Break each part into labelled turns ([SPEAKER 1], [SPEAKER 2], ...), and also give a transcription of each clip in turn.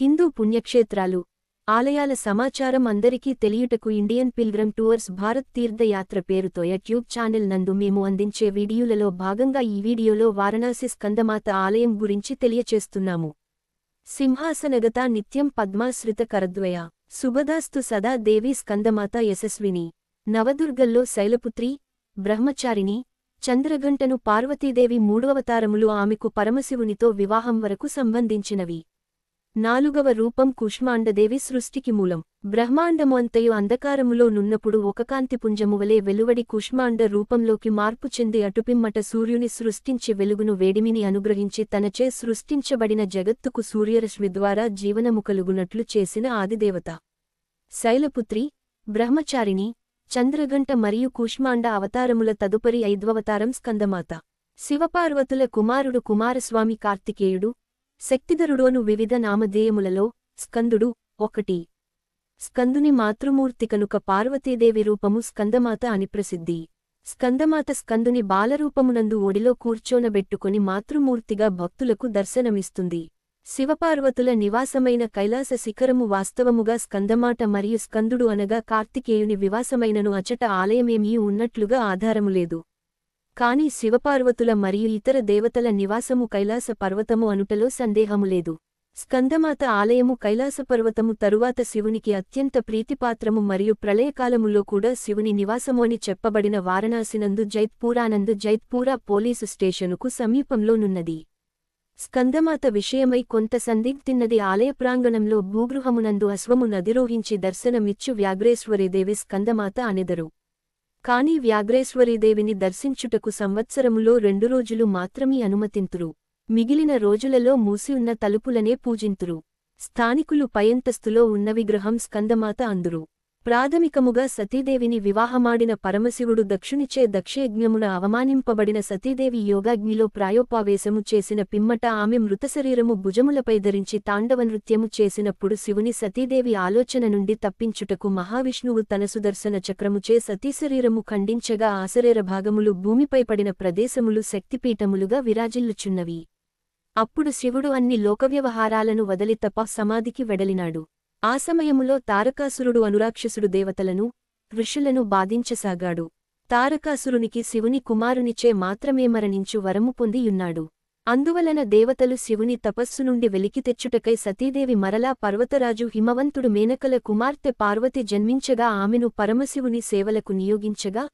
[SPEAKER 1] హిందూ పుణ్యక్షేత్రాలు. ఆలయాల సమాచారం అందరికీ తెలియుటకు Indian pilgrim tours Bharat Theerthayatra పేరుతో యూట్యూబ్ ఛానల్ నందు మేము అందించే వీడియోలలో భాగంగా ఈ వీడియోలో వారణాసి స్కందమాత ఆలయం గురించి తెలియచేస్తున్నాము. సింహాసనగత నిత్యం పద్మాశ్రిత కరద్వయ సుభదాస్తు సదా దేవి స్కందమాత యశస్విని నవదుర్గల్లో శైలపుత్రి బ్రహ్మచారిణి చంద్రగంటను పార్వతీదేవి మూడవతారములు ఆమెకు పరమశివునితో వివాహం వరకు సంబంధించినవి. నాలుగవ రూపం కుష్మాండదేవి సృష్టికి మూలం. బ్రహ్మాండము అంతయు అంధకారములో నున్నప్పుడు ఒక కాంతిపుంజమువలే వెలువడి కుష్మాండ రూపంలోకి మార్పు చెంది అటుపిమ్మట సూర్యుని సృష్టించి వెలుగును వేడిమిని అనుగ్రహించి తనచే సృష్టించబడిన జగత్తుకు సూర్యరశ్మి ద్వారా జీవనము కలుగునట్లు చేసిన ఆదిదేవత. శైలపుత్రి బ్రహ్మచారిణి చంద్రగంట మరియు కూష్మాండ అవతారముల తదుపరి ఐద్వవతారం స్కందమాత. శివపార్వతుల కుమారుడు కుమారస్వామి కార్తికేయుడు శక్తిధరుడోను వివిధ నామధేయములలో స్కందుడు ఒకటి. స్కందుని మాతృమూర్తి కనుక పార్వతీదేవి రూపము స్కందమాత అని ప్రసిద్ధి. స్కందమాత స్కందుని బాలరూపమునందు ఒడిలో కూర్చోనబెట్టుకుని మాతృమూర్తిగా భక్తులకు దర్శనమిస్తుంది. శివపార్వతుల నివాసమైన కైలాస శిఖరము వాస్తవముగా స్కందమాట మరియు స్కందుడు అనగా కార్తికేయుని వివాసమైనను అచట ఆలయమేమీ ఉన్నట్లుగా ఆధారములేదు. కాని శివపార్వతుల మరియు ఇతర దేవతల నివాసము కైలాస పర్వతము అనుటలో సందేహములేదు స్కందమాత ఆలయము కైలాసపర్వతము తరువాత శివునికి అత్యంత ప్రీతిపాత్రము మరియు ప్రళయకాలములో కూడా శివుని నివాసము అని చెప్పబడిన వారణాసినందు జైత్పూరానందు జైత్పూరా పోలీసు స్టేషనుకు సమీపంలోనున్నది స్కందమాత విషయమై కొంత సందిగ్ధిన్నది ఆలయ ప్రాంగణంలో భూగృహమునందు అశ్వము నదిరోహించి దర్శనమిచ్చు వ్యాఘ్రేశ్వరీదేవి స్కందమాత అనెదరు. కాని వ్యాఘ్రేశ్వరీదేవిని దర్శించుటకు సంవత్సరములో రెండు రోజులు మాత్రమే అనుమతింతురు. మిగిలిన రోజులలో మూసియున్న తలుపులనే పూజింతురు. స్థానికులు పయంతస్తులో ఉన్న విగ్రహం స్కందమాత అందురు. ప్రాథమికముగా సతీదేవిని వివాహమాడిన పరమశివుడు దక్షునిచే దక్షయజ్ఞమున అవమానింపబడిన సతీదేవి యోగాగ్నిలో ప్రాయోపావేశము చేసిన పిమ్మట ఆమె మృతశరీరము భుజములపై ధరించి తాండవ నృత్యము చేసినప్పుడు శివుని సతీదేవి ఆలోచన నుండి తప్పించుటకు మహావిష్ణువు తన సుదర్శన చక్రముచే సతీశరీరము ఖండించగా ఆశరేర భాగములు భూమిపై పడిన ప్రదేశములు శక్తిపీఠములుగా విరాజిల్లుచున్నవి. అప్పుడు శివుడు అన్ని లోకవ్యవహారాలను వదలి తప సమాధికి వెడలినాడు. ఆ సమయములో తారకాసురుడు అనురాక్షసుడు దేవతలను ఋషులను బాధించసాగాడు. తారకాసురునికి శివుని కుమారునిచే మాత్రమే మరణించు వరము పొందియున్నాడు. అందువలన దేవతలు శివుని తపస్సు నుండి వెలికి తెచ్చుటకై సతీదేవి మరలా పర్వతరాజు హిమవంతుడు మేనకల కుమార్తె పార్వతి జన్మించగా ఆమెను పరమశివుని సేవలకు నియోగించగా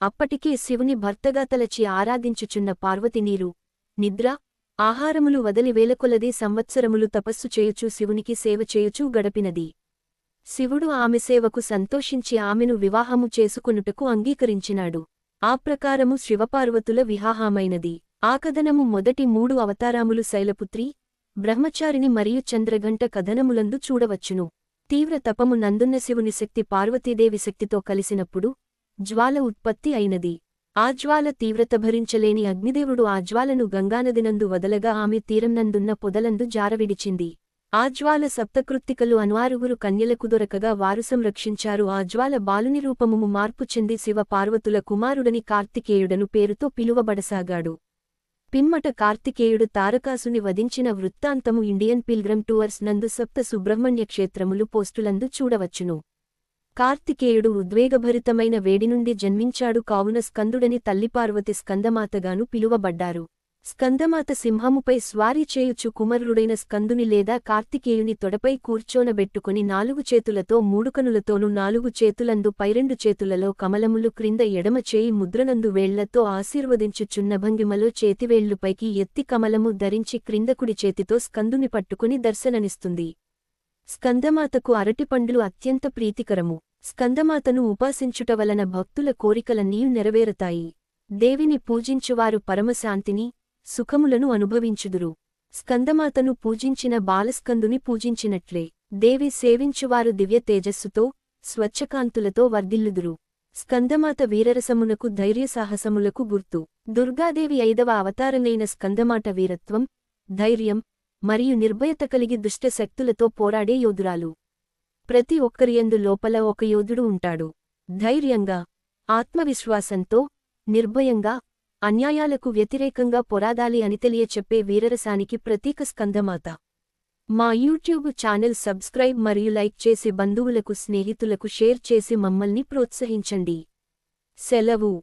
[SPEAKER 1] అప్పటికే శివుని భర్తగా తలచి ఆరాధించుచున్న పార్వతి నీరు నిద్ర ఆహారములు వదలి వేలకొలది సంవత్సరములు తపస్సు చేయుచు శివునికి సేవ చేయుచూ గడపినది. శివుడు ఆమె సేవకు సంతోషించి ఆమెను వివాహము చేసుకొనుటకు అంగీకరించినాడు. ఆ ప్రకారము శివపార్వతుల వివాహమైనది ఆ కథనము మొదటి మూడు అవతారాములు శైలపుత్రి బ్రహ్మచారిని మరియు చంద్రఘంట కథనములందు చూడవచ్చును. తీవ్ర తపము నందున్న శివుని శక్తి పార్వతీదేవి శక్తితో కలిసినప్పుడు జ్వాల ఉత్పత్తి అయినది. ఆజ్వాల తీవ్రత భరించలేని అగ్నిదేవుడు ఆజ్వాలను గంగానదినందు వదలగా ఆమె తీరంనందున్న పొదలందు జారవిడిచింది ఆజ్వాల సప్తకృత్తికలు అన్వారుగురు కన్యలకు దొరకగా వారు సంరక్షించారు ఆజ్వాల బాలుని రూపముము మార్పు చెంది శివ పార్వతుల కుమారుడని కార్తికేయుడను పేరుతో పిలువబడసాగాడు. పిమ్మట కార్తికేయుడు తారకాసుని వధించిన వృత్తాంతము ఇండియన్ పిల్గ్రమ్ టూవర్స్ నందు సప్త సుబ్రహ్మణ్య క్షేత్రములు పోస్టులందు చూడవచ్చును. కార్తికేయుడు ఉద్వేగభరితమైన వేడి నుండి జన్మించాడు కావున స్కందుడని తల్లిపార్వతి స్కందమాతగాను పిలువబడ్డారు. స్కందమాత సింహముపై స్వారీ చేయుచు కుమరుడైన స్కందుని లేదా కార్తికేయుని తొడపై కూర్చోనబెట్టుకుని నాలుగు చేతులతో మూడుకనులతోనూ నాలుగు చేతులందు పైరెండు చేతులలో కమలములు క్రింద ఎడమ చేయి ముద్రనందు వేళ్ళతో ఆశీర్వదించుచున్న భంగిమలో చేతివేళ్ళుపైకి ఎత్తి కమలము ధరించి క్రిందకుడి చేతితో స్కందుని పట్టుకుని దర్శననిస్తుంది స్కందమాతకు అరటిపండ్లు అత్యంత ప్రీతికరము. స్కందమాతను ఉపాసించుట వలన భక్తుల కోరికలన్నీ నెరవేరతాయి. దేవిని పూజించువారు పరమశాంతిని సుఖములను అనుభవించుదురు. స్కందమాతను పూజించిన బాలస్కందుని పూజించినట్లే. దేవి సేవించువారు దివ్య తేజస్సుతో స్వచ్ఛకాంతులతో వర్ధిల్లుదురు. స్కందమాత వీరరసమునకు ధైర్యసాహసములకు గుర్తు. దుర్గాదేవి ఐదవ అవతారమైన స్కందమాట వీరత్వం ధైర్యం మరియు నిర్భయత కలిగి దుష్ట శక్తులతో పోరాడే యోధురాలు. ప్రతి ఒక్కరియందు లోపల ఒక యోధుడు ఉంటాడు. ధైర్యంగా ఆత్మవిశ్వాసంతో నిర్భయంగా అన్యాయాలకు వ్యతిరేకంగా పొరాదాలి అని తెలియచెప్పే వీరరసానికి ప్రతీక స్కంధమాత మా యూట్యూబ్ ఛానల్ సబ్స్క్రైబ్ మరియు లైక్ చేసి బంధువులకు స్నేహితులకు షేర్ చేసి మమ్మల్ని ప్రోత్సహించండి. సెలవు.